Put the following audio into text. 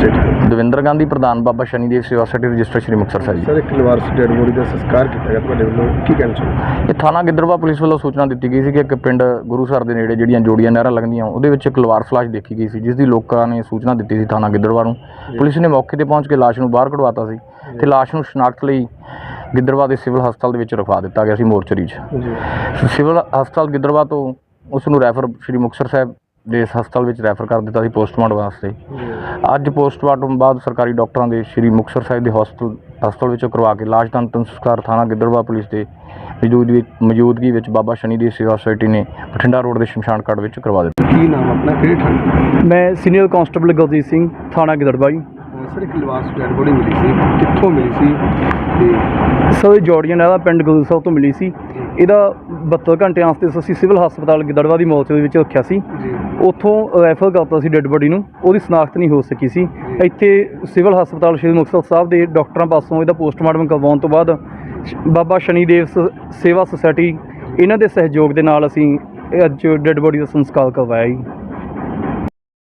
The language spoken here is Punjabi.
ਸਟੇਟ ਦਵਿੰਦਰ ਗਾਂਧੀ ਪ੍ਰਧਾਨ Baba Shanidev Seva society register Shri Muktsar Sahib sir ਇੱਕ ਲਵਾਰਸ ਡੈਡ ਬੋਡੀ ਦਾ ਸੰਸਕਾਰ ਕੀਤਾ ਗਿਆ ਤੁਹਾਡੇ ਵੱਲੋਂ ਕੀ ਕਹਿਣਾ ਚਾਹੁੰਦੇ ਇਹ ਥਾਣਾ ਗਿੱਦੜਵਾ ਪੁਲਿਸ ਵੱਲੋਂ ਸੂਚਨਾ ਦਿੱਤੀ ਗਈ ਸੀ ਕਿ ਇੱਕ ਪਿੰਡ ਗੁਰੂਸਰ ਦੇ ਨੇੜੇ ਜਿਹੜੀਆਂ ਜੋੜੀਆਂ ਨਹਿਰਾਂ ਲੱਗਦੀਆਂ ਉਹਦੇ ਵਿੱਚ ਇੱਕ ਲਵਾਰ ਫਲਾਸ਼ ਦੇਖੀ ਗਈ ਸੀ ਜਿਸ ਦੀ ਲੋਕਾਂ ਨੇ ਸੂਚਨਾ ਦਿੱਤੀ ਸੀ ਥਾਣਾ ਗਿੱਦੜਵਾ ਨੂੰ। ਪੁਲਿਸ ਨੇ ਮੌਕੇ ਤੇ ਪਹੁੰਚ ਕੇ ਲਾਸ਼ ਨੂੰ ਬਾਹਰ ਕਢਵਾਤਾ ਸੀ ਤੇ ਲਾਸ਼ ਨੂੰ ਸ਼ਨਾਖਤ ਲਈ ਗਿੱਦੜਵਾ ਦੇ ਸਿਵਲ ਹਸਪਤਾਲ ਦੇ ਵਿੱਚ ਰਖਵਾ ਦਿੱਤਾ ਗਿਆ ਸੀ ਮੋਰਚਰੀ 'ਚ। ਜੀ। ਸਿਵਲ ਹਸਪਤਾਲ ਗਿੱਦੜਵਾ ਤੋਂ ਉਸ ਨੂੰ ਰੈਫਰ ਸ਼੍ਰੀ ਮੁਕਤਸਰ ਸਾਹਿਬ ਦੇ ਇਸ ਹਸਪਤਾਲ ਵਿੱਚ ਰੈਫਰ ਕਰ ਦਿੱਤਾ ਸੀ ਪੋਸਟਮਾਰਟਮ ਵਾਸਤੇ। ਅੱਜ ਪੋਸਟਮਾਰਟਮ ਬਾਅਦ ਸਰਕਾਰੀ ਡਾਕਟਰਾਂ ਦੇ ਸ਼੍ਰੀ ਮੁਕਤਸਰ ਸਾਹਿਬ ਦੇ ਹਸਪਤਾਲ ਹਸਪਤਾਲ ਵਿੱਚੋਂ ਕਰਵਾ ਕੇ ਲਾਸ਼ ਦਾ ਅੰਤਿਮ ਸੰਸਕਾਰ ਥਾਣਾ ਗਿੱਦੜਵਾ ਪੁਲਿਸ ਦੇ ਮੌਜੂਦਗੀ ਮੌਜੂਦਗੀ ਵਿੱਚ ਬਾਬਾ ਸ਼ਨੀ ਦੀ ਸੇਵਾ ਸੁਸਾਇਟੀ ਨੇ ਬਠਿੰਡਾ ਰੋਡ ਦੇ ਸ਼ਮਸ਼ਾਨ ਘਾਟ ਵਿੱਚ ਕਰਵਾ ਦਿੱਤਾ। ਕੀ ਨਾਮ ਆਪਣਾ ਕਿਹੜੀ ਥਾਂ? ਮੈਂ ਸੀਨੀਅਰ ਕਾਂਸਟੇਬਲ ਗੁਰਜੀਤ ਸਿੰਘ ਥਾਣਾ ਗਿੱਦੜਬਾਈ ਸਰ ਇੱਕ ਲਵਾਰਸ ਡੈਡ ਬੋਡੀ ਮਿਲੀ ਸੀ। ਕਿੱਥੋਂ ਮਿਲੀ ਸੀ? ਤੇ ਸਰ ਇਹ ਜੋੜੀਆਂ ਦਾ ਪਿੰਡ ਗੁਰੂ ਸਾਹਿਬ ਤੋਂ ਮਿਲੀ ਸੀ। ਇਹਦਾ 72 ਘੰਟਿਆਂ ਵਾਸਤੇ ਅਸੀਂ ਸਿਵਲ ਹਸਪਤਾਲ ਗਿੱਦੜਵਾ ਦੀ ਮੌਤ ਦੇ ਵਿੱਚ ਰੱਖਿਆ ਸੀ। ਜੀ। ਉੱਥੋਂ ਰੈਫਰ ਕਰਤਾ ਸੀ ਡੈੱਡ ਬੋਡੀ ਨੂੰ, ਉਹਦੀ ਸਨਾਖਤ ਨਹੀਂ ਹੋ ਸਕੀ ਸੀ। ਇੱਥੇ ਸਿਵਲ ਹਸਪਤਾਲ ਸ਼੍ਰੀ ਮੁਕਤਸਰ ਸਾਹਿਬ ਦੇ ਡਾਕਟਰਾਂ ਪਾਸੋਂ ਇਹਦਾ ਪੋਸਟਮਾਰਟਮ ਕਰਵਾਉਣ ਤੋਂ ਬਾਅਦ ਸ਼- ਬਾਬਾ ਸ਼ਨੀਦੇਵ ਸ- ਸੇਵਾ ਸੁਸਾਇਟੀ, ਇਹਨਾਂ ਦੇ ਸਹਿਯੋਗ ਦੇ ਨਾਲ ਅਸੀਂ ਅੱਜ ਡੈੱਡ ਬੋਡੀ ਦਾ ਸੰਸਕਾਰ ਕਰਵਾਇਆ ਜੀ।